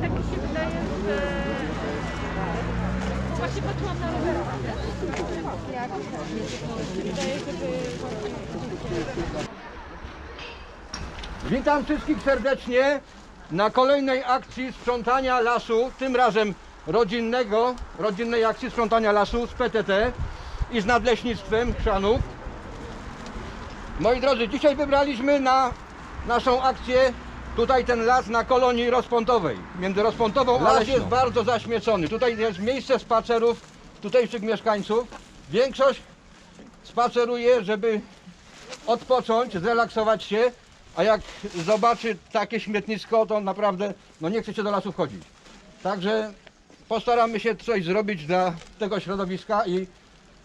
Tak mi się wydaje, że... Właśnie patrzyłam na rowerach, jak. Witam wszystkich serdecznie na kolejnej akcji sprzątania lasu, tym razem rodzinnego, rodzinnej akcji sprzątania lasu z PTT i z Nadleśnictwem Chrzanów. Moi drodzy, dzisiaj wybraliśmy na naszą akcję tutaj ten las na kolonii rozpątowej, między rozpątową a Las jest bardzo zaśmiecony. Tutaj jest miejsce spacerów tutejszych mieszkańców. Większość spaceruje, żeby odpocząć, zrelaksować się, a jak zobaczy takie śmietnisko, to naprawdę no nie chce się do lasu wchodzić. Także postaramy się coś zrobić dla tego środowiska i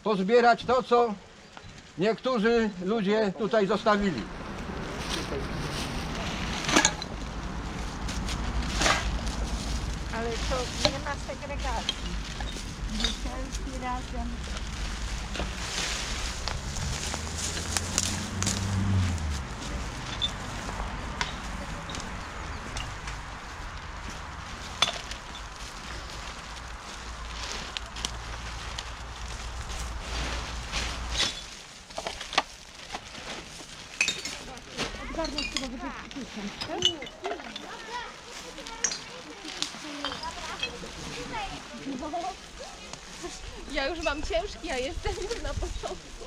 pozbierać to, co niektórzy ludzie tutaj zostawili. Ale to nie ma segregacji. Butelki razem. Ja już mam ciężki, a jestem na początku.